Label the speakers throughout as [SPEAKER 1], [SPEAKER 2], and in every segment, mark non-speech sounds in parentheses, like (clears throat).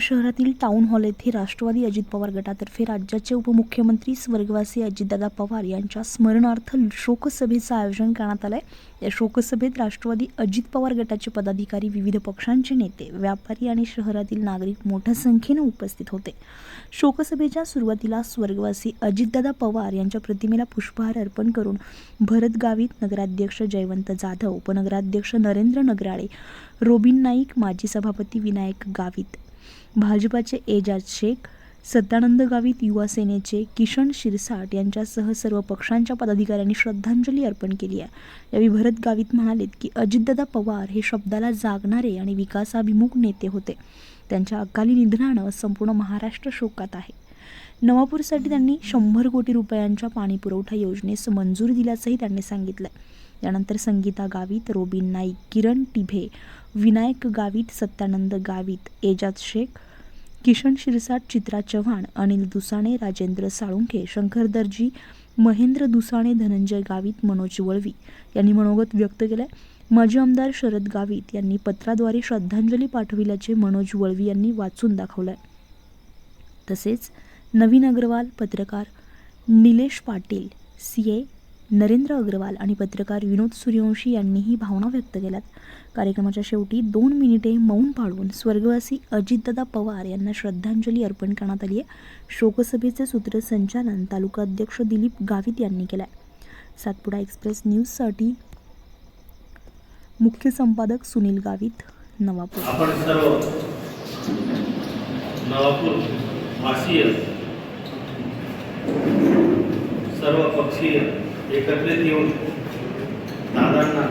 [SPEAKER 1] शहरातील town hall येथे राष्ट्रवादी अजित पवार गटातर्फे राज्याचे उपमुख्यमंत्री स्वर्गवासी अजितदादा पवार यांच्या स्मरणार्थ शोकसभेचं आयोजन करण्यात आलंय. या शोकसभेत राष्ट्रवादी अजित पवार गटाचे पदाधिकारी विविध पक्षांचे नेते व्यापारी आणि शहरातील नागरिक मोठ्या संख्येनं उपस्थित होते. शोकसभेच्या सुरुवातीला स्वर्गवासी अजितदादा पवार यांच्या प्रतिमेला पुष्पहार अर्पण करून भरतगावीत नगराध्यक्ष जयवंत जाधव उपनगराध्यक्ष नरेंद्र नगराळे रोबिन नाईक माजी सभापती विनायक गावित भाजपाचे एजाज शेख सत्यानंद गावित युवा सेनेचे किशन शिरसाट यांच्यासह सर्व पक्षांच्या पदाधिकाऱ्यांनी श्रद्धांजली अर्पण केली आहे. यावेळी भरत गावित म्हणालेत की अजितदादा पवार हे शब्दाला जागणारे आणि विकासाभिमुख नेते होते. त्यांच्या अकाली निधनानं संपूर्ण महाराष्ट्र शोकात आहे. नवापूरसाठी त्यांनी शंभर कोटी रुपयांच्या पाणीपुरवठा योजनेस मंजूर दिल्याचंही त्यांनी सांगितलं त्यानंतर संगीता गावित रोबिन नाईक किरण टिभे विनायक गावित सत्यानंद गावित एजाज शेख किशन शिरसाट चित्रा चव्हाण अनिल दुसाणे राजेंद्र साळुंखे शंकर दर्जी महेंद्र दुसाणे धनंजय गावित मनोज वळवी यांनी मनोगत व्यक्त केलंय. माजी आमदार शरद गावित यांनी पत्राद्वारे श्रद्धांजली पाठविल्याचे मनोज वळवी यांनी वाचून दाखवलंय. तसेच नवीन अग्रवाल पत्रकार निलेश पाटील सी ए नरेंद्र अग्रवाल आणि पत्रकार विनोद सूर्यवंशी यांनीही भावना व्यक्त केल्यात. कार्यक्रमाच्या शेवटी दोन मिनिटे मौन पाळून स्वर्गवासी अजितदादा पवार यांना श्रद्धांजली अर्पण करण्यात आली आहे. शोकसभेचे सूत्रसंचालन तालुका अध्यक्ष दिलीप गावित यांनी केलं आहे सातपुडा एक्सप्रेस न्यूजसाठी मुख्य संपादक सुनील गावित नवापूर.
[SPEAKER 2] आपण सर्व नवापूर वासीय सर्व पक्षीय एकत्रित येऊन दादांना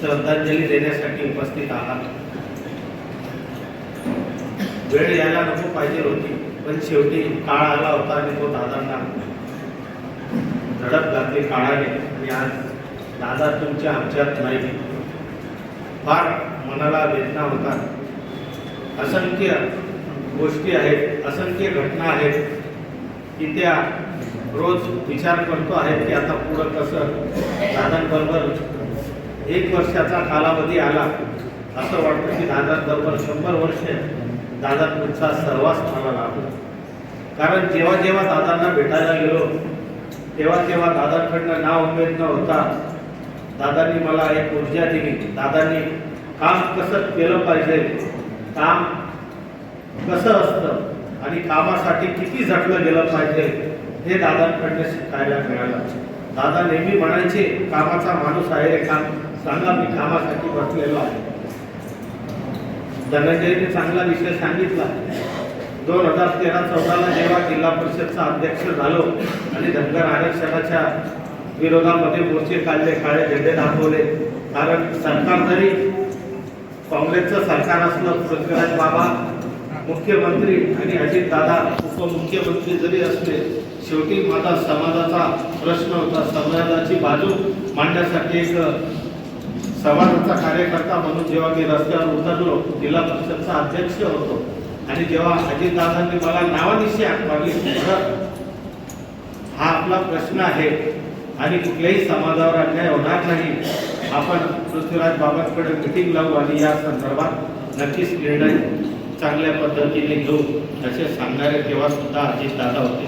[SPEAKER 2] श्रद्धांजली देण्यासाठी उपस्थित आहात. वेळ यायला नको पाहिजे होती पण शेवटी काळ आला होता आणि तो दादांना झडप घातली काळाने. आणि आज दादा तुमच्या आमच्यात नाही फार मनाला वेदना होतात. असंख्य गोष्टी आहेत असंख्य घटना आहेत की त्या रोज विचार करतो आहे की आता पुढं कसं? दादांबरोबर एक वर्षाचा कालावधी आला. असं वाटतं की दादांबरोबर शंभर वर्ष दादा तुमचा सहवास मला लाभला. कारण जेव्हा जेव्हा दादांना भेटायला गेलो तेव्हा तेव्हा दादांकडनं नाव उमेद न होता दादांनी मला एक ऊर्जा दिली. दादांनी काम कसं केलं पाहिजे काम कसं असतं आणि कामासाठी किती झटलं गेलं पाहिजे हे दादांकडनं शिकायला मिळालं. दादा नेहमी म्हणायचे कामाचा माणूस आहे रे काम. सांगा मी कामासाठी बसलेलो आहे. धनंजयने चांगला विषय सांगितला. दोन हजार तेरा चौदाला जेव्हा जिल्हा परिषदचा अध्यक्ष झालो आणि धनगर आरक्षणाच्या विरोधामध्ये मोर्चे काढले काळे झेंडे दाखवले. कारण सरकार जरी काँग्रेसचं सरकार असलं पृथ्वीराज बाबा मुख्यमंत्री आणि अजित दादा उपमुख्यमंत्री जरी असले शेवटी माझा समाजाचा प्रश्न होता. समाजाची बाजू मांडण्यासाठी एक समाजाचा कार्यकर्ता म्हणून जेव्हा मी रस्त्यावर उतरलो जिल्हा परिषदचा अध्यक्ष होतो. आणि जेव्हा अजितदादांनी मला नावानिशी हाक मारली हा आपला प्रश्न आहे आणि कुठल्याही समाजावर अन्याय होणार नाही. आपण पृथ्वीराज बाबांकडे मिटिंग लावू आणि या संदर्भात नक्कीच निर्णय चांगल्या पद्धतीने घेऊ असे सांगणारे तेव्हा सुद्धा अजितदादा होते.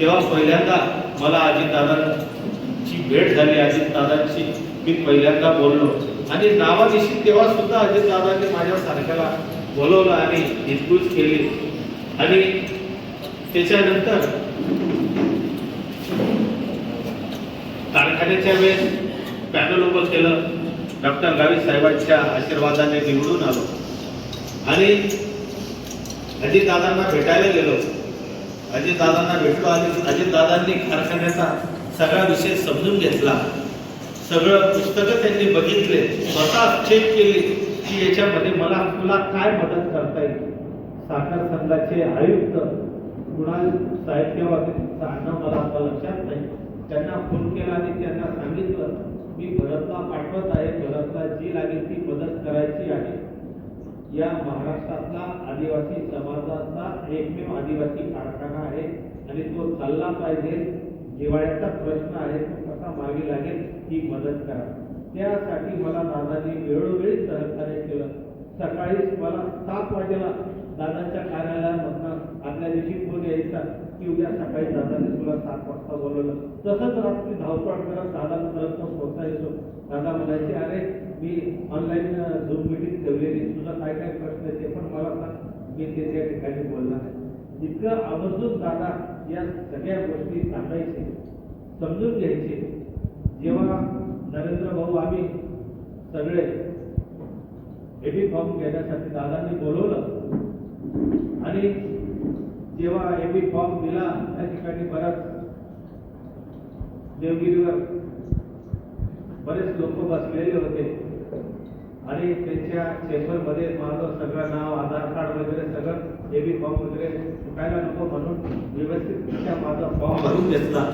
[SPEAKER 2] तेव्हा पहिल्यांदा मला अजितदादांची भेट झाली. अजितदादांची मी पहिल्यांदा बोललो. आणि नावानिशी तेव्हा सुद्धा अजितदादांनी माझ्या सारख्याला बोलवलं आणि हितगुज केली. आणि त्याच्यानंतर कारखान्याच्या वेळेस पॅनल उभं केलं. डॉक्टर गावी साहेबांच्या आशीर्वादाने निवडून आलो. आणि अजितदादांना भेटायला गेलो. अजितदादांना भेटलो आणि अजितदादांनी कारखान्याचा सगळा विषय समजून घेतला. सगळं पुस्तकं त्यांनी बघितले. स्वतः चेक केली की याच्यामध्ये मला तुला काय मदत करता येईल? साखर संघाचे आयुक्त कुणाल साहेब तेव्हा ते मला आता लक्षात नाही. त्यांना फोन केला आणि त्यांना सांगितलं मी भरतला पाठवत आहे. भरतला जी लागेल ती मदत करायची आहे. या महाराष्ट्रातला आदिवासी समाजाचा एकमेव आदिवासी कारखाना आहे. आणि तो चालला पाहिजे. जिवाळ्याचा प्रश्न आहे. तो कसा मागे लागेल ही मदत करा. त्यासाठी मला दादांनी वेळोवेळी सहकार्य केलं. सकाळी मला सात वाजेला दादाच्या कार्यालयामधनं आदल्या दिवशी फोन यायचा की उद्या सकाळी दादाने तुला सात वाजता बोलवलं. तसंच रात्री धावपळ करत दादापर्यंत पोहोचायचो दादा म्हणायचे अरे मी ऑनलाईन झूम मिटिंग ठेवलेली. तुझा काय काय प्रश्न आहे ते पण मला सांग. मी ते त्या ठिकाणी बोलणार आहे. इतकं आवर्जून दादा या सगळ्या गोष्टी सांगायचे समजून घ्यायचे. जेव्हा नरेंद्र भाऊ आम्ही सगळे एबी फॉर्म घेण्यासाठी दादांनी बोलवलं. आणि जेव्हा एबी फॉर्म दिला त्या ठिकाणी बराच देवगिरीवर बरेच लोक बसलेले होते. आणि त्यांच्या चेंबरमध्ये माझं सगळं नाव आधार कार्ड वगैरे सगळं एबी फॉर्म वगैरे चुकायला नको म्हणून व्यवस्थितरित्या माझा फॉर्म भरून घेतला.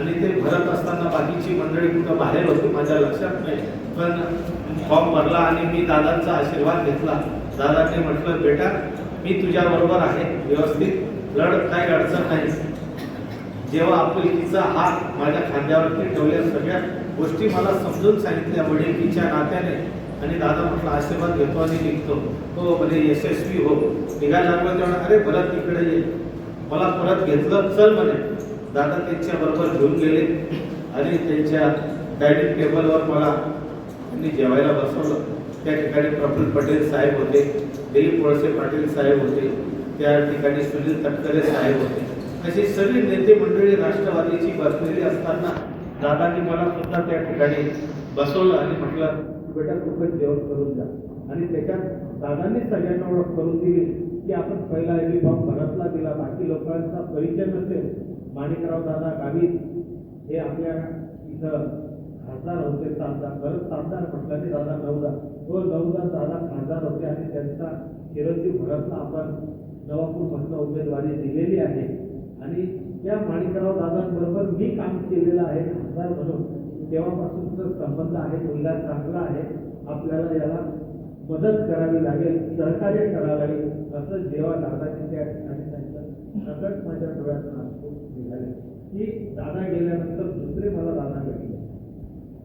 [SPEAKER 2] आणि ते भरत असताना बाकीची मंडळी कुठं बाहेर होती माझ्या लक्षात नाही. पण फॉर्म भरला आणि मी दादांचा आशीर्वाद घेतला. दादाने म्हटलं बेटा मी तुझ्या बरोबर आहे व्यवस्थित. लढ काही अडचण नाही. जेव्हा आपुलकीचा हात माझ्या खांद्यावरती ठेवल्या सगळ्या गोष्टी मला समजून सांगितल्या वडिलकीच्या नात्याने आणि दादा म्हटलं आशीर्वाद घेतो आणि निघतो. हो म्हणजे यशस्वी हो. निघायला लागलो तेव्हा अरे परत तिकडे ये. मला परत घेतलं चल म्हणे दादा त्यांच्या बरोबर घेऊन गेले. आणि त्यांच्या डायनिंग टेबलवर मला त्यांनी जेवायला बसवलं. त्या ठिकाणी प्रफुल्ल पटेल साहेब होते दिलीप वळसे पाटील साहेब होते त्या ठिकाणी सुनील तटकरे साहेब होते. अशी सगळी नेते मंडळी राष्ट्रवादीची बसलेली असताना दादांनी मला सुद्धा त्या ठिकाणी बसवलं आणि म्हटलं बेटा खूपच जेवण करून जा. आणि त्याच्यात दादांनी सगळ्यांना ओळख करून दिली की आपण पहिला एबी बॉम्ब भरतला दिला. बाकी लोकांचा परिचय नसेल. माणिकराव दादा गावित हे आपल्या इथं खासदार होते सातदा खरंच सातदार म्हटलं ते दादा नवदा तो हो, नवदा दादा खासदार होते आणि त्यांचा चिरंजीव भरतला आपण नवापूर मधनं उमेदवारी दिलेली आहे. आणि त्या माणिकराव दादांबरोबर मी काम केलेलं आहे खासदार म्हणून. तेव्हापासूनचा संबंध आहे मुलगा चांगला आहे. आपल्याला याला मदत करावी लागेल सहकार्य करावं लागेल असं जेव्हा दादाने त्या ठिकाणी सांगितलं सकट माझ्या डोळ्यात की दादा गेल्यानंतर दुसरे मला दादा भेटले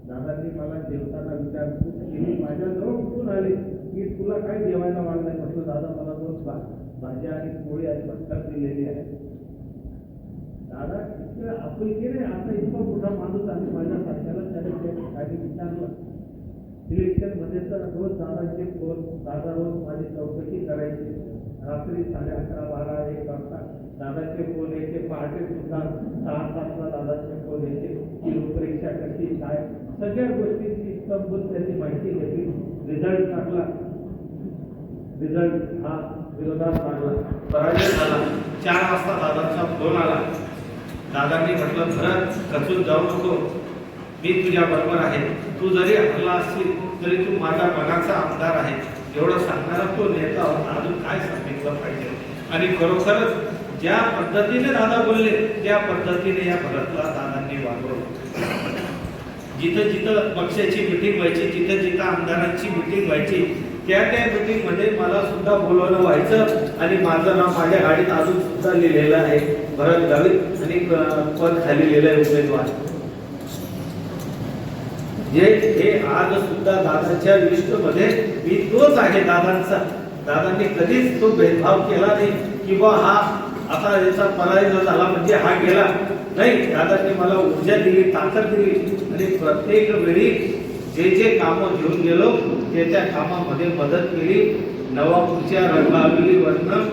[SPEAKER 2] दादांनी मला जेवताना विचारपूस केली माझ्याजवळ उठून आले? की तुला काय जेवायला वाढलंय. म्हटलं दादा मला दोन भा भाज्या आणि पोळी आणि भटकर दिलेली आहे दादा इतक्या आपुलकीने आता इतका मोठा माणूस आणि माझ्या सारख्याला त्याने त्या विचारलं. इलेक्शनमध्ये तर रोज दादाचे फोन दादा रोज माझी चौकशी करायची. रात्री साडे अकरा बारा एक वाजता दादाचे फोन यायचे पहाटे सुद्धा सहा तासला दादाचे फोन यायचे की रूपरेषा कशी काय? सगळ्या गोष्टींची इस्तंभूत त्यांनी माहिती घेतली. रिझल्ट टाकला. रिझल्ट हा विरोधात लागला. पराजय झाला. चार वाजता दादाचा फोन आला. दादांनी म्हटलं खरंच खचून जाऊ नको. मी तुझ्या बरोबर आहे. तू जरी हरला असशील तरी तू माझ्या मनाचा आमदार आहे. एवढं सांगणारा तो नेता होता अजून काय सांगितलं पाहिजे? आणि खरोखरच ज्या पद्धतीने दादा बोलले त्या पद्धतीने या भरतला दादांनी वागवलं. जिथं जिथं पक्षाची मिटिंग व्हायची जिथं जिथं आमदारांची मिटिंग व्हायची त्या त्या मिटिंगमध्ये मला सुद्धा बोलवलं व्हायचं आणि माझं नाव माझ्या गाडीत अजून सुद्धा लिहिलेलं आहे. भरत गावित आणि पद खाली लिहिलं आहे उमेदवार. जे हे आज सुद्धा दादाच्या लिस्टमध्ये मी तोच आहे दादांचा. दादांनी कधीच तो भेदभाव केला नाही. की बा हा आता याचा पराजय झाला म्हणजे हा गेला. नाही दादाने मला ऊर्जा दिली ताकद दिली. आणि प्रत्येक वेळी जे जे कामं घेऊन गेलो ते त्या कामामध्ये मदत केली. नवापूरच्या रंगावलीवरनं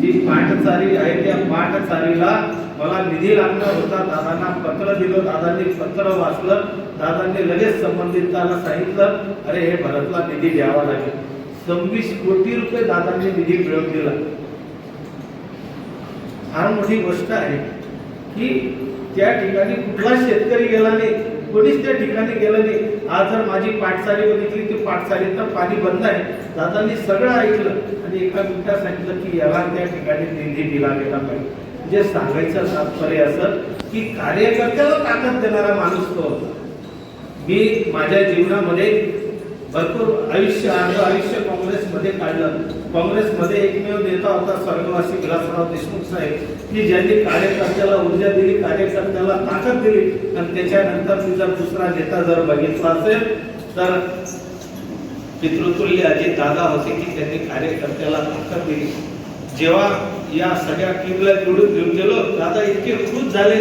[SPEAKER 2] जी पाठचारी आहे त्या पाठचारीला मला निधी लागणार होता. दादांना पत्र दिलं दादांनी पत्र वाचलं. दादांनी लगेच संबंधिताला सांगितलं अरे हे भरतला निधी द्यावा लागेल. सव्वीस कोटी रुपये दादांनी निधी मिळवून दिला. फार मोठी गोष्ट आहे की त्या ठिकाणी कुठला शेतकरी गेला नाही कोणीच त्या ठिकाणी गेलं नाही. आज जर माझी पाठशाली बघितली ती पाठशालीतलं पाणी बंद आहे. दादांनी सगळं ऐकलं आणि एका मिनिटात सांगितलं की याला त्या ठिकाणी निधी दिला गेला पाहिजे. म्हणजे सांगायचं तात्पर्य असं की कार्यकर्त्याला ताकद देणारा माणूस तो होता. मी माझ्या जीवनामध्ये भरपूर आयुष्य अर्ध आयुष्य काँग्रेसमध्ये काढलं. काँग्रेसमध्ये एकमेव नेता होता स्वर्गवासी विलासराव देशमुख साहेब. की ज्यांनी कार्यकर्त्याला ऊर्जा दिली कार्यकर्त्याला ताकद दिली आणि त्याच्यानंतर तिचा दुसरा नेता जर बघितला असेल तर पितृतुल्य अजित दादा होते की त्यांनी कार्यकर्त्याला ताकद दिली. जेव्हा या सगळ्या टीमला निवडून घेऊन गेलो दादा इतके खुश झाले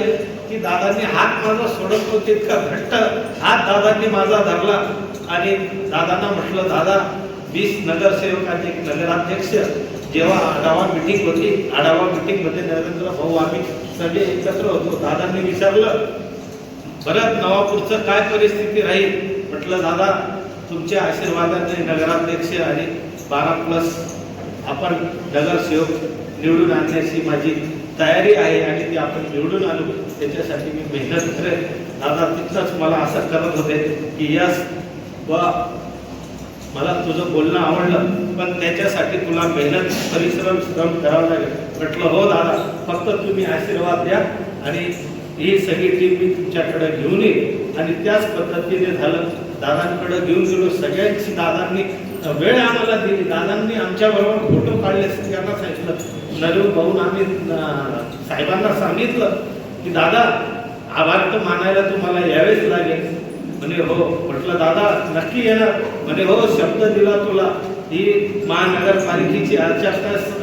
[SPEAKER 2] की दादांनी हात माझा सोडत नव्हते इतका घट्ट हात दादांनी माझा धरला. आणि दादांना म्हटलं दादा वीस नगरसेवक आणि एक नगराध्यक्ष जेव्हा आढावा मिटिंग होती आढावा मिटिंगमध्ये नरेंद्र भाऊ आम्ही सगळे एकत्र होतो. दादांनी विचारलं परत नवापूरचं काय परिस्थिती राहील? म्हटलं दादा तुमच्या आशीर्वादाने नगराध्यक्ष आणि बारा प्लस आपण नगरसेवक निवडून आणण्याची माझी तयारी आहे आणि ती आपण निवडून आणू. त्याच्यासाठी मी मेहनत करेन. दादा तिथलंच मला असं करत होते की यस वा मला तुझं बोलणं आवडलं पण त्याच्यासाठी तुला मेहनत परिश्रम श्रम करावं लागेल. म्हटलं हो दादा फक्त तुम्ही आशीर्वाद द्या आणि ही सगळी टीम मी तुमच्याकडे घेऊन येईल. आणि त्याच पद्धतीने झालं. दादांकडे घेऊन गेलो. सगळ्यांची दादांनी वेळ आम्हाला दिली. दादांनी आमच्या बरोबर फोटो काढले सगळ्यांना सांगितलं. नरेव भाऊन आम्ही साहेबांना सांगितलं की दादा आभार तर मानायला तुम्हाला यावेच लागेल. म्हणे हो. म्हटलं दादा नक्की येणार म्हणे हो शब्द दिला तुला. ही महानगरपालिकेची आचार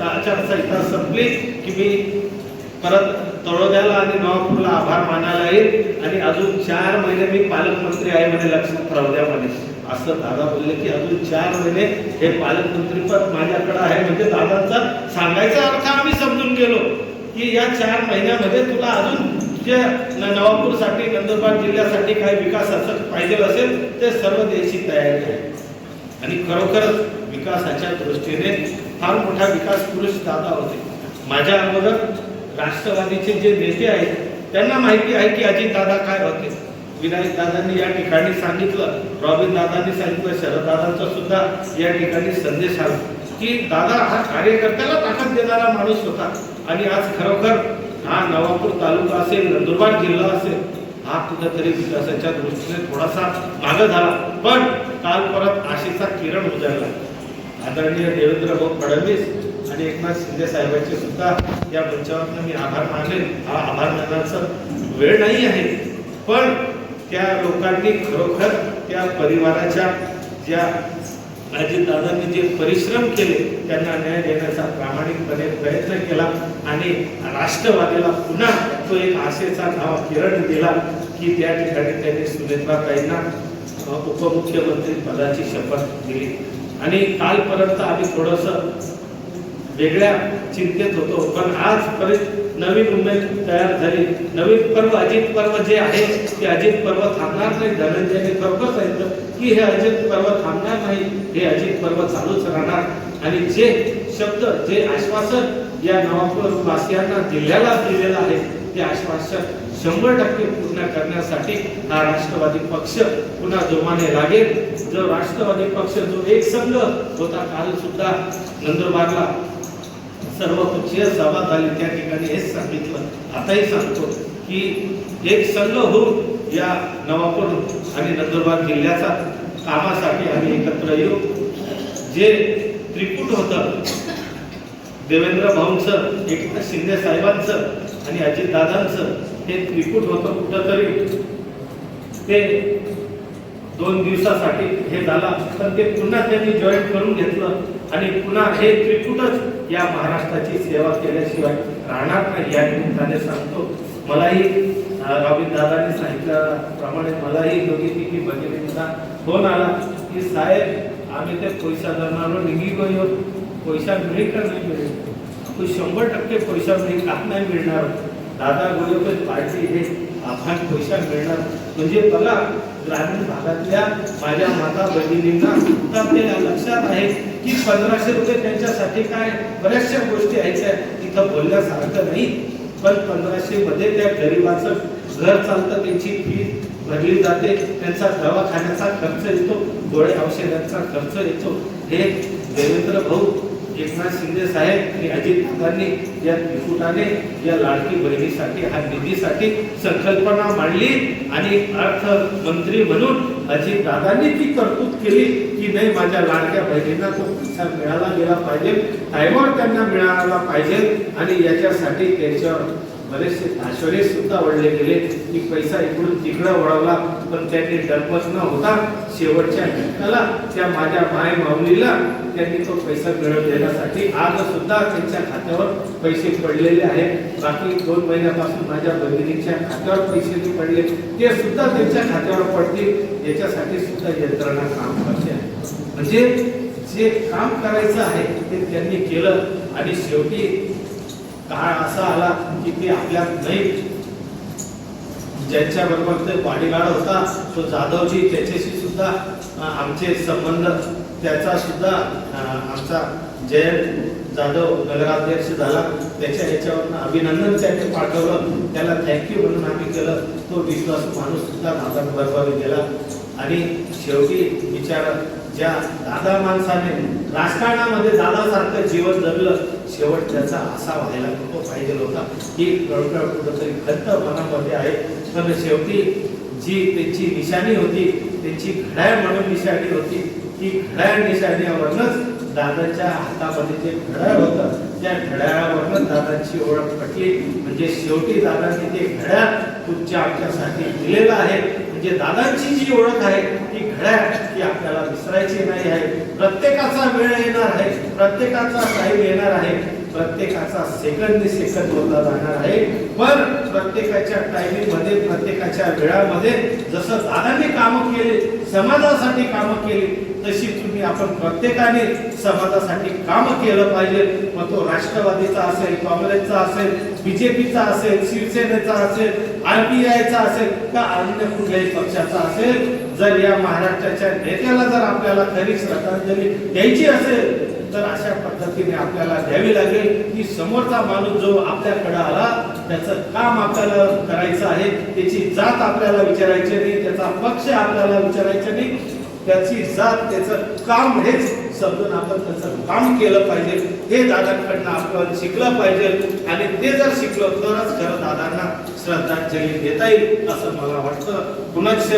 [SPEAKER 2] आचारसंहिता संपली की मी परत तळोद्याला आणि नवापूरला आभार मानायला येईल. आणि अजून चार महिने मी पालकमंत्री आहे म्हणे लक्षात राहू द्या म्हणे. असं दादा बोलले की अजून चार महिने हे पालकमंत्री पद माझ्याकडे आहे म्हणजे दादांचा सांगायचा अर्थ आम्ही समजून गेलो की या चार महिन्यामध्ये तुला अजून जे न- नवापूरसाठी नंदुरबार जिल्ह्यासाठी काही विकासाचं पाहिजे असेल ते सर्व देशी तयारी आहे. आणि खरोखरच विकासाच्या दृष्टीने फार मोठा विकास पुरुष दादा होते. माझ्या अगोदर राष्ट्रवादीचे जे नेते आहेत त्यांना माहिती आहे की अजित दादा काय होते. विनायक दादांनी या ठिकाणी सांगितलं रॉबिन दादांनी सांगितलं शरद दादांचा सुद्धा या ठिकाणी संदेश आला. की दादा हा कार्यकर्त्याला ताकद देणारा माणूस होता. आणि आज खरोखर हा नवापूर तालुका असेल नंदुरबार जिल्हा असेल हा कुठेतरी विकासाच्या दृष्टीने थोडासा मागं झाला. पण काल परत आशेचा किरण उजळला. आदरणीय देवेंद्र भाऊ फडणवीस आणि एकनाथ शिंदे साहेबांचे सुद्धा या मंचावर मी आभार मानले हा आभार मानायचा वेळ नाही आहे. पण त्या लोकांनी खरोखर त्या परिवाराच्या ज्या अजितदादांनी जे परिश्रम केले त्यांना न्याय देण्याचा प्रामाणिकपणे प्रयत्न केला आणि राष्ट्रवादीला पुन्हा तो एक आशेचा धावा किरण दिला की त्या ठिकाणी त्यांनी सुनेत्राताईंना उपमुख्यमंत्री पदाची शपथ दिली. आणि कालपर्यंत आम्ही थोडंसं वेगळ्या चिंतेत होतो पण आज परत नवीन उमेद तयार झाली. नवीन पर्व अजित पर्व जे आहे ते अजित पर्व थांबणार नाही. धनंजयने खरोखर सांगितलं की हे अजित पर्व थांबणार नाही? हे अजित पर्व चालूच राहणार. आणि जे शब्द जे आश्वासन या नवापूर वासियांना जिल्ह्याला दिलेलं आहे ते आश्वासन शंभर टक्के पूर्ण करण्यासाठी हा राष्ट्रवादी पक्ष पुन्हा जोमाने लागेल. जो राष्ट्रवादी पक्ष जो एक संघ होता काल सुद्धा नंदुरबारला सर्व पक्षीय सभा झाली. त्या ठिकाणी हेच सांगितलं. आताही सांगतो की एक संघ होऊन या नवापूर आणि नंदुरबार जिल्ह्याचा कामासाठी आम्ही एकत्र येऊ. जे त्रिकूट होतं देवेंद्र भाऊंचं एकनाथ शिंदे साहेबांचं आणि अजितदादांचं हे त्रिकूट होतं कुठंतरी. ते दोन दिवसासाठी हे झालं. पण ते पुन्हा त्यांनी जॉईन करून घेतलं. आणि पुन्हा हे त्रिकूटच या महाराष्ट्राची सेवा केल्याशिवाय राहणार नाही. या निमित्ताने सांगतो. मलाही अं, रॉबिन दादांनी सांगितल्याप्रमाणे मलाही दोघी तिघी भगिनींचा फ़ोन आला की साहेब, आम्ही ते पैसा धरणार निघी गयो पैसा मिळेल का नाही मिळेल? तो शंभर टक्के पैसा मिळेल, का नाही मिळणार? दादा गोळेकर पार्टी हे आव्हान पैसा मिळणार. म्हणजे बघा, ग्रामीण भागातल्या माझ्या माता सुद्धा ते लक्षात आहे की पंधराशे रुपये त्यांच्यासाठी काय बऱ्याचशा गोष्टी आहेत त्या इथं बोलण्यासारखं नाही. पण पंधराशे मध्ये त्या गरिबाचं घर चालतं, त्यांची फ़ी भरली जाते त्यांचा दवाखान्याचा खर्च येतो गोळे औषधांचा खर्च येतो. हे देवेंद्र भाऊ एकनाथ शिंदे साहेब आणि अजित दादांनी या त्रिकुटाने या लाडकी बहिणीसाठी हा निधीसाठी संकल्पना मांडली आणि अर्थमंत्री म्हणून अजित दादांनी ती तरतूद केली की नाही माझ्या लाडक्या बहिणींना तो पैसा मिळाला गेला पाहिजे टायमावर त्यांना मिळाला पाहिजे आणि याच्यासाठी त्यांच्या बरेचसे भाषणे सुद्धा वळले गेले. की पैसा इकडून तिकडं वळवला पण त्यांनी डरपत न होता शेवटच्या घटकाला त्या माझ्या माय माऊलीला त्यांनी तो पैसा मिळवून देण्यासाठी आज सुद्धा त्यांच्या खात्यावर पैसे पडलेले आहेत. बाकी दोन महिन्यापासून माझ्या बहिणीच्या खात्यावर पैसे जे पडले. ते सुद्धा त्यांच्या खात्यावर पडतील. याच्यासाठी सुद्धा यंत्रणा काम करते आहे. म्हणजे जे काम करायचं आहे ते त्यांनी केलं. आणि शेवटी काळ असा आला की ते आपल्यात नाही. ज्यांच्या बरोबर ते बॉडीगार्ड होता तो जाधवजी त्याच्याशी सुद्धा आमचे संबंध त्याचा सुद्धा आमचा जयंत जाधव नगराध्यक्ष झाला. त्याच्या ह्याच्यावरनं अभिनंदन त्यांनी पाठवलं. त्याला थँक्यू म्हणून आम्ही केलं. तो विश्वास माणूस सुद्धा दादांबरोबर गेला. आणि शेवटी विचार ज्या दादा माणसाने राजकारणामध्ये दादासारखं जीवन जगलं शेवट त्याचा असा व्हायला नको पाहिजे होता. ही गडकड कुठंतरी खंत मनामध्ये आहे. पण शेवटी जी त्यांची निशाणी होती त्यांची घड्याळ म्हणून निशाणी होती ती घड्याळ निशाणीवरूनच दादाच्या हातामध्ये जे घड्याळ होतं त्या घड्याळावरनच दादांची ओळख पटली. म्हणजे शेवटी दादांनी ते घड्याळ तुमच्या आमच्यासाठी दिलेलं आहे. म्हणजे दादांची जी ओळख आहे ती घड्याळ ती आपल्याला विसरायची नाही आहे. प्रत्येकाचा वेळ येणार आहे. प्रत्येकाचा टाईम येणार आहे. प्रत्येकाचा सेकंद सेकंद होता जाणार आहे. पण प्रत्येकाच्या टायमिंगमध्ये प्रत्येकाच्या वेळामध्ये जसं दादाने कामं केले समाजासाठी कामं केली तशी तुम्ही आपण प्रत्येकाने समाजासाठी काम केलं पाहिजे. मग तो राष्ट्रवादीचा असेल काँग्रेसचा असेल बीजेपीचा असेल शिवसेनेचा असेल आरपीआयचा असेल का अन्य कुठल्याही पक्षाचा असेल जर या महाराष्ट्राच्या नेत्याला जर आपल्याला खरी श्रद्धांजली द्यायची असेल तर अशा पद्धतीने आपल्याला द्यावी लागेल. की समोरचा माणूस जो आपल्याकडे आला त्याचं काम आपल्याला करायचं आहे त्याची जात आपल्याला विचारायची नाही त्याचा पक्ष आपल्याला विचारायचं नाही त्याची जात त्याचं काम हेच समजून आपण त्याचं काम केलं पाहिजे. हे दादांकडनं आपण शिकलं पाहिजे आणि ते जर शिकलो तरच खरं दादांना श्रद्धांजली देता येईल असं मला वाटतं. पुनश्च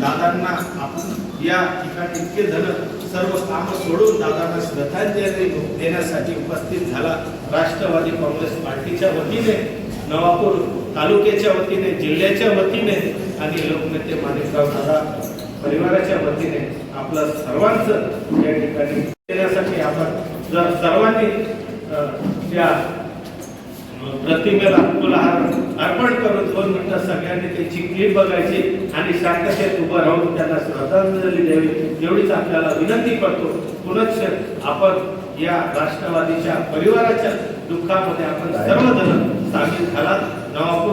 [SPEAKER 2] दादांना आपण या ठिकाणी इतके जण सर्व कामं सोडून दादांना श्रद्धांजली देण्यासाठी उपस्थित झाला. राष्ट्रवादी काँग्रेस पार्टीच्या वतीने नवापूर तालुक्याच्या वतीने जिल्ह्याच्या वतीने आणि लोकनेते माणिकराव दादा परिवाराच्या वतीने आपलं सर्वांचं या ठिकाणी देण्यासाठी आपण जर सर्वांनी त्या प्रतिमेला फुलहार अर्पण करून दोन मिनिटं सगळ्यांनी त्याची क्लिप बघायची आणि शांततेत उभं राहून त्यांना श्रद्धांजली द्यावी एवढीच आपल्याला विनंती करतो. पुनश्च आपण या राष्ट्रवादीच्या परिवाराच्या दुःखामध्ये आपण सर्वजण सामील झालात.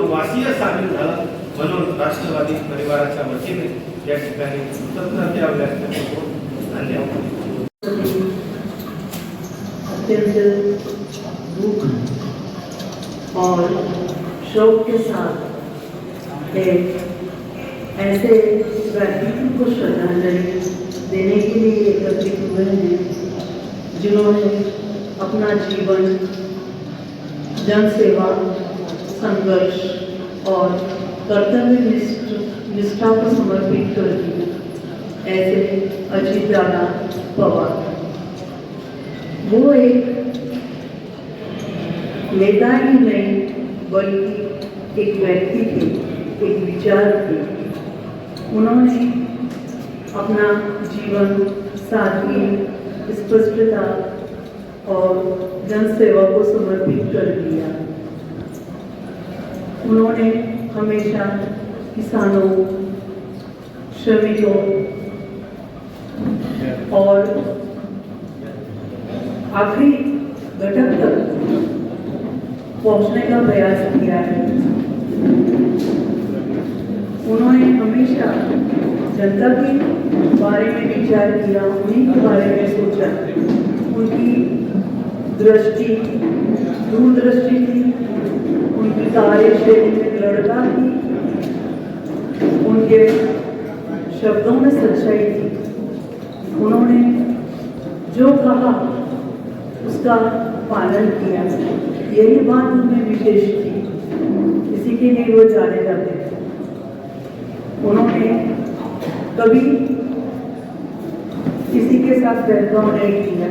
[SPEAKER 2] वासीय राष्ट्रवादी करतो धन्यवाद
[SPEAKER 3] अत्यंत दुख और शोक के साथ एक ऐसे व्यक्ति को श्रद्धांजलि देने के लिए एकत्रित हुए हैं जिन्होंने अपना जीवन जन सेवा, संघर्ष और कर्तव्य निष्ठ को समर्पित कर दी ऐसे अजीत दादा पवार। वो एक नेता ही नहीं, बल्कि एक व्यक्ति थे, एक विचार थे। उन्होंने अपना जीवन सादगी स्पष्टता और जनसेवा को समर्पित कर दिया। उन्होंने हमेशा किसानों, श्रमिकों और आखिरी घटक तक पहुँचने का प्रयास किया है। उन्होंने हमेशा जनता के बारे में विचार किया, उन्हीं के बारे में सोचा। उनकी दृष्टि, दूरदृष्टि थी उनकी कार्यशैली में दृढ़ता थी उनके शब्दों में सच्चाई थी उन्होंने जो कहा, उसका पालन किया। यही बात उनमें विशेष थी इसी के लिए वो जाने जाते थे। उन्होंने कभी किसी के साथ भेदभाव नहीं किया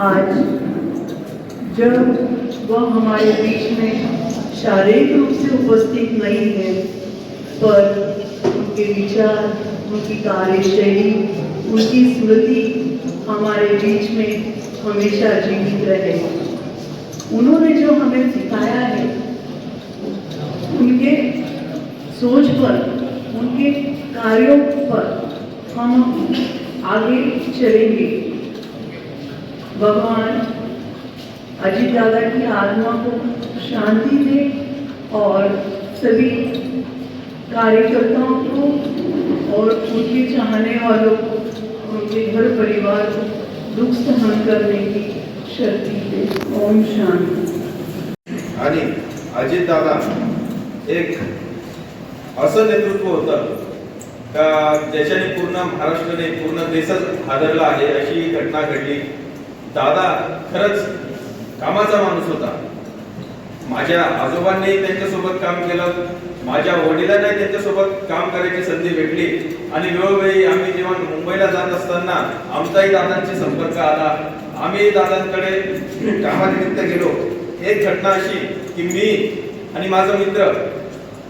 [SPEAKER 3] आज जब वह हमारे बीच में शारीरिक रूप से उपस्थित नहीं है, पर उनके विचार, उनकी कार्यशैली, उनकी स्मृति हमारे बीच में हमेशा जीवित रहे। उन्होंने जो हमें सिखाया है, उनके सोच पर, उनके कार्यों पर हम आगे चलेंगे। भगवान अजीत दादा की आत्मा को शांति दे और सभी कार्यकर्ताओं को और उनके चाहने वालों को, उनके घर परिवार को दुख सहन करने की शक्ति दे। ओम शांति।
[SPEAKER 4] आणि अजितदादा एक असं नेतृत्व होतं का ज्याच्याने पूर्ण महाराष्ट्राने, पूर्ण देशच हादरला आहे अशी घटना घडली. दादा खरंच कामाचा माणूस होता. माझ्या आजोबांनी त्यांच्यासोबत काम केलं. माझ्या वडिलांनाही त्यांच्यासोबत काम करायची संधी भेटली. आणि वेळोवेळी आम्ही जेव्हा मुंबईला जात असताना आमचाही दादांशी संपर्क आला. आम्ही दादांकडे कामानिमित्त गेलो. एक घटना अशी की मी आणि माझा मित्र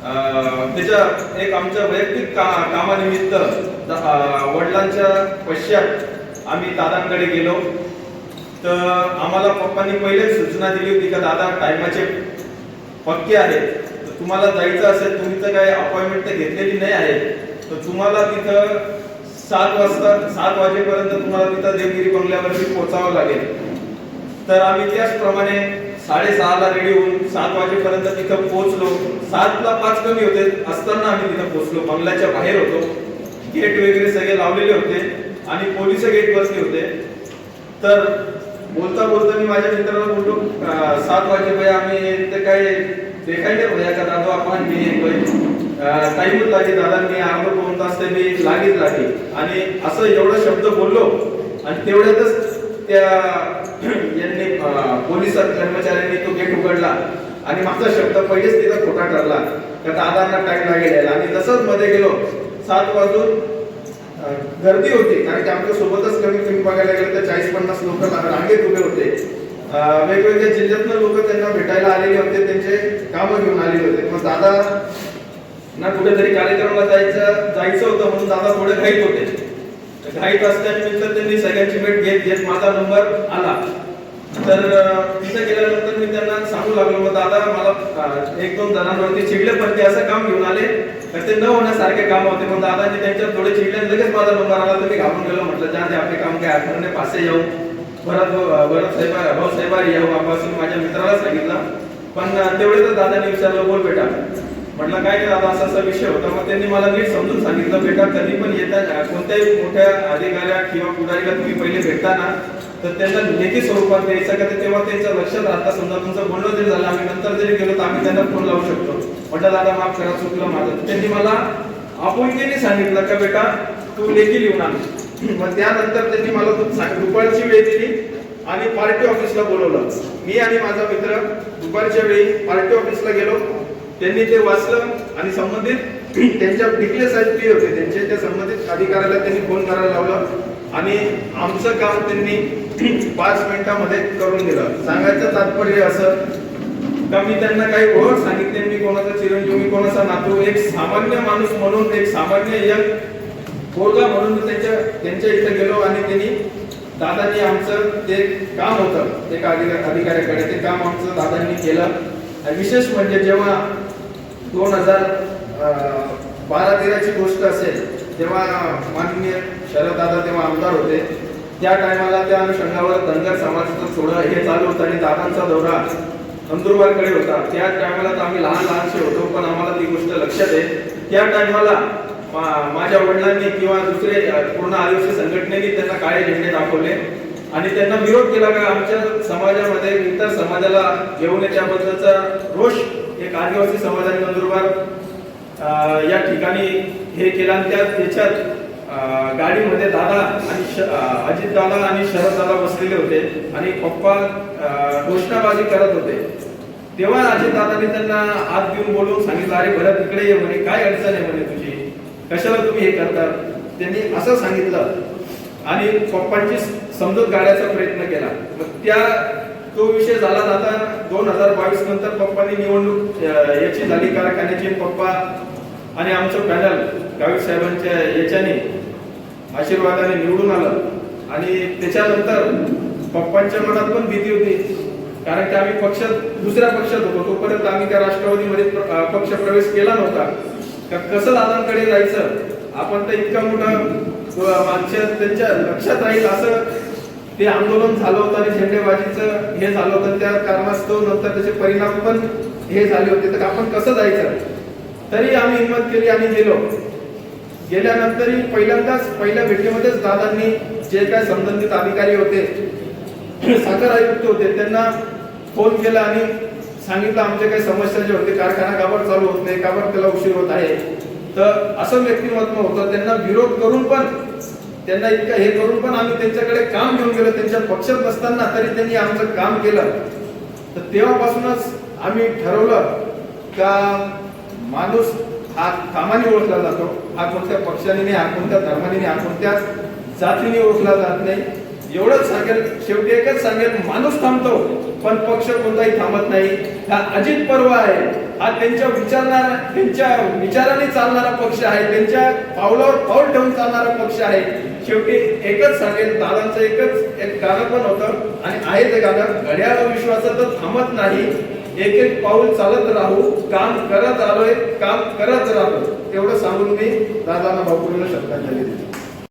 [SPEAKER 4] अं, त्याच्या एक आमच्या वैयक्तिक का कामानिमित्त वडिलांच्या पश्चात आम्ही दादांकडे गेलो. तर आम्हाला पप्पांनी पहिलेच सूचना दिली होती का दादा टायमाचे पक्के आहेत. तर तुम्हाला जायचं असेल तुम्ही तर काही अपॉइंटमेंट तर घेतलेली नाही आहे. तर तुम्हाला तिथं सात वाजता सात वाजेपर्यंत तुम्हाला तिथं देवगिरी बंगल्यावरती पोहोचावं लागेल. तर आम्ही त्याचप्रमाणे साडेसहाला रेडी होऊन सात वाजेपर्यंत तिथं पोहोचलो. सातला पाच कमी होते असताना आम्ही तिथं पोहोचलो. बंगल्याच्या बाहेर होतो. गेट वगैरे सगळे लावलेले होते आणि पोलीस गेट बसले होते. तर बोलता बोलता मी माझ्या मित्राला बोललो सात वाजे भाई आम्ही ते काय देखाई नाही भैया का दादा आपण मी टाईमच लागे दादा मी अर्धा दोन तास ते मी लागेच लागे आणि असं एवढा शब्द बोललो. आणि तेवढ्यातच त्या (clears throat) यांनी पोलीस कर्मचाऱ्यांनी तो गेट उघडला. आणि माझा शब्द पहिलेच तिथं खोटा ठरला. का दादांना टाइम लागेल आणि तसंच मध्ये गेलो. सात वाजून गर्दी होती कारण की आमच्या सोबतच कमीत कमी बघायला गेलं तर चाळीस पन्नास लोक रांगेत उभे होते. वेगवेगळ्या जिल्ह्यातनं लोक त्यांना भेटायला आलेले होते त्यांचे कामं घेऊन आलेले होते. मग दादा ना कुठेतरी कार्यक्रमाला जायचं जायचं होतं म्हणून दादा थोडे घाईत होते. तर घाईत असल्यानिमित्त त्यांनी सगळ्यांची भेट घेत घेत माझा नंबर आला. तर तिथं गेल्यानंतर मी त्यांना सांगू लागलो मग दादा मला एक दोन जणांवरती चिडले पण ते असं काम घेऊन आले. तर ते न होण्यासारखे काम होते. मग दादांनी त्यांच्या थोडे चिडले लगेच माझा नंबर आला. तर मी घाबरून गेलो. म्हटलं जा ते आपले काम काय आठवणे पासे येऊ. भरत भरत साहेब भाऊ साहेबा येऊ. आपण माझ्या मित्राला सांगितलं. पण तेवढे तर दादांनी विचारलं बोल बेटा. म्हटलं काय नाही दादा असा असा विषय होता. मग त्यांनी मला नीट समजून सांगितलं बेटा कधी पण येता कोणत्याही मोठ्या अधिकाऱ्या किंवा पुढारीला तुम्ही पहिले भेटताना तर त्यांना लेखी स्वरूपात द्यायचं का? तेव्हा त्यांच्या लक्षात राहता. समजा तुमचं बोलणं जरी झालं आम्ही नंतर जरी गेलो तर आम्ही त्यांना फोन लावू शकतो. म्हटलं दादा माफ करा चुकलं माझं. त्यांनी मला आपुलकीने सांगितलं का बेटा तू लेखी लिहून आण. मग त्यानंतर त्यांनी मला तू दुपारची वेळ दिली आणि पार्टी ऑफिसला बोलवलं. मी आणि माझा मित्र दुपारच्या वेळी पार्टी ऑफिसला गेलो. त्यांनी ते वाचलं आणि संबंधित (clears throat) त्यांच्या डिक्लेअर साहेब होते. त्यांचे त्या संबंधित अधिकाऱ्याला त्यांनी फोन करायला लावलं. आणि आमचं काम त्यांनी (clears throat) पाच मिनिटामध्ये करून दिलं. सांगायचं तात्पर्य असं का मी त्यांना काही ओळख सांगितले मी कोणाचा चिरंजीव मी कोणाचा नातू एक सामान्य माणूस म्हणून एक सामान्य यंग पोरगा म्हणून मी त्यांच्या त्यांच्या इथं गेलो आणि त्यांनी दादांनी आमचं ते काम होतं एका अधिका- अधिकाऱ्याकडे ते काम आमचं दादांनी केलं. आणि विशेष म्हणजे जेव्हा दोन हजार बारा तेराची गोष्ट असेल तेव्हा माननीय शरद दादा तेव्हा आमदार होते त्या टायमाला त्या अनुषंगावर धनगर समाजाचं थोडं हे चालू होतं आणि दादांचा दौरा नंदुरबारकडे होता. त्या टायमाला तर आम्ही लहान लहानसे होतो पण आम्हाला ती गोष्ट लक्षात आहे. त्या टायमाला माझ्या वडिलांनी किंवा दुसरे पूर्ण आदिवासी संघटनेने त्यांना काळे झेंडे दाखवले. आणि त्यांना विरोध केला का आमच्या समाजामध्ये इतर समाजाला घेऊन त्याबद्दलचा रोष एक आदिवासी समाजाने नंदुरबार या ठिकाणी हे केलं आणि त्या त्याच्यात गाडीमध्ये दादा आणि श- अजित दादा आणि शरद दादा बसलेले होते आणि पप्पा घोषणाबाजी करत होते. तेव्हा अजित दादानी त्यांना हात घेऊन बोलवून सांगितलं अरे बरं तिकडे ये म्हणे काय अडचण आहे म्हणे तुझी? कशाला तुम्ही हे करता? त्यांनी असं सांगितलं आणि पप्पांची समजूत काढायचा प्रयत्न केला. मग त्या तो विषय झाला जाता दोन हजार बावीस नंतर पप्पांनी निवडणूक याची झाली कारखान्याची पप्पा आणि आमचं पॅनल गावित साहेबांच्या याच्याने आशीर्वादाने निवडून आलं. आणि त्याच्यानंतर पप्पांच्या मनात पण भीती होती. कारण की आम्ही पक्षात दुसऱ्या पक्षात होतो. तोपर्यंत आम्ही त्या राष्ट्रवादीमध्ये पक्ष प्रवेश केला नव्हता. तर कसं दादांकडे जायचं? आपण तर इतका मोठा अं, मागच्या त्यांच्या लक्षात राहील असं ते आंदोलन झालं होतं आणि झेंडेबाजीचं हे झालं होतं. त्या कारणास्तव नंतर त्याचे परिणाम पण हे झाले होते. तर आपण कसं जायचं? तरी आम्ही हिंमत केली आणि गेलो. गेल्यानंतरही पहिल्यांदाच पहिल्या भेटीमध्येच दादांनी जे काय संबंधित अधिकारी होते साखर आयुक्त होते त्यांना फोन केला आणि सांगितलं आमचे काही समस्या जे होते कारखाना काबर चालू होत नाही काबर त्याला उशीर होत आहे. तर असं व्यक्तिमत्व होतं. त्यांना विरोध करून पण त्यांना इतकं हे करून पण आम्ही त्यांच्याकडे काम घेऊन गेलो. त्यांच्या पक्षात नसताना तरी त्यांनी आमचं काम केलं. तर तेव्हापासूनच आम्ही ठरवलं का माणूस हा कामाने ओळखला जातो हा कोणत्या पक्षाने नाही हा कोणत्या धर्माने नाही हा कोणत्या जातीने ओळखला जात नाही. एवढंच सांगेल शेवटी एकच सांगेल माणूस थांबतो पण पक्ष कोणताही थांबत नाही. हा अजित पर्व आहे. हा त्यांच्या विचारणारा त्यांच्या विचाराने चालणारा पक्ष आहे. त्यांच्या पावलावर पाऊल ठेवून चालणारा पक्ष आहे. शेवटी एकच सांगेल दादांचं एकच एक गाणं पण होतं आणि आहे ते गाणं. घड्याळ विश्वासात थांबत नाही. एक एक पाऊल चालत राहू काम करत आलोय काम करत राहू तेवढं सांगून मी दादांना भाऊ शब्दांजली दिली.